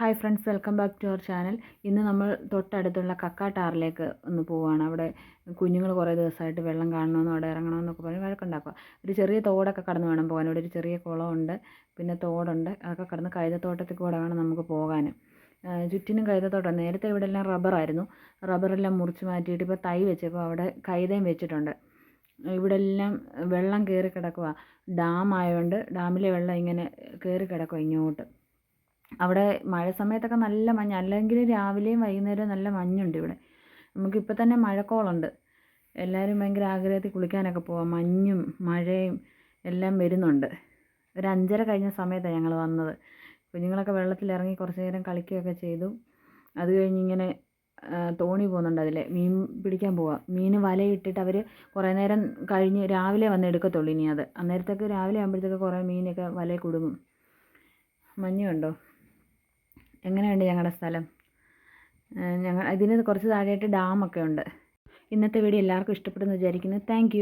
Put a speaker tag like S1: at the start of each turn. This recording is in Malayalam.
S1: Hi friends welcome back to our channel ഇന്ന് നമ്മൾ തൊട്ടടുത്തുള്ള കക്കാട്ടാറിലേക്ക് ഒന്ന് പോവുകയാണ് അവിടെ കുഞ്ഞുങ്ങൾ കുറേ ദിവസമായിട്ട് വെള്ളം കാണണമെന്നും അവിടെ ഇറങ്ങണമെന്നൊക്കെ പറഞ്ഞ് വഴക്കുണ്ടാക്കുക. ഒരു ചെറിയ തോടൊക്കെ കടന്ന് വേണം പോകാൻ. ഇവിടെ ഒരു ചെറിയ കുളമുണ്ട് പിന്നെ തോടുണ്ട്. അതൊക്കെ കടന്ന് കൈതത്തോട്ടത്തിൽ കൂടെ വേണം നമുക്ക് പോകാൻ. ചുറ്റിനും കൈതത്തോട്ടം. നേരത്തെ ഇവിടെ എല്ലാം റബ്ബറായിരുന്നു റബ്ബറെല്ലാം മുറിച്ച് മാറ്റിയിട്ട് ഇപ്പോൾ തൈ വെച്ചപ്പോൾ അവിടെ കൈതയും വെച്ചിട്ടുണ്ട്. ഇവിടെ എല്ലാം വെള്ളം കയറി കിടക്കുക ഡാം ആയതുകൊണ്ട് ഡാമിലെ വെള്ളം ഇങ്ങനെ കയറി കിടക്കുക ഇങ്ങോട്ട്. അവിടെ മഴ സമയത്തൊക്കെ നല്ല മഞ്ഞ് അല്ലെങ്കിൽ രാവിലെയും വൈകുന്നേരവും നല്ല മഞ്ഞുണ്ട് ഇവിടെ. നമുക്കിപ്പോൾ തന്നെ മഴക്കോളുണ്ട്. എല്ലാവരും ഭയങ്കര ആഗ്രഹത്തിൽ കുളിക്കാനൊക്കെ പോവാം. മഞ്ഞും മഴയും എല്ലാം വരുന്നുണ്ട്. ഒരു അഞ്ചര കഴിഞ്ഞ സമയത്താണ് ഞങ്ങൾ വന്നത്. കുഞ്ഞുങ്ങളൊക്കെ വെള്ളത്തിലിറങ്ങി കുറച്ച് നേരം കളിക്കുകയൊക്കെ ചെയ്തു. അത് കഴിഞ്ഞിങ്ങനെ തോണി പോകുന്നുണ്ട് അതിൽ മീൻ പിടിക്കാൻ പോവാം. മീൻ വലയിട്ടിട്ട് അവർ കുറേ നേരം കഴിഞ്ഞ് രാവിലെ വന്ന് എടുക്കത്തുള്ളൂ ഇനി അത്. അന്നേരത്തേക്ക് രാവിലെ ആകുമ്പോഴത്തേക്ക് കുറേ മീനൊക്കെ വലയിൽ കുടുങ്ങും. മഞ്ഞ് കണ്ടോ എങ്ങനെയുണ്ട് ഞങ്ങളുടെ സ്ഥലം? ഞങ്ങൾ ഇതിന് കുറച്ച് താഴെയായിട്ട് ഡാമൊക്കെ ഉണ്ട്. ഇന്നത്തെ വീഡിയോ എല്ലാവർക്കും ഇഷ്ടപ്പെടുമെന്ന് വിചാരിക്കുന്നു. താങ്ക്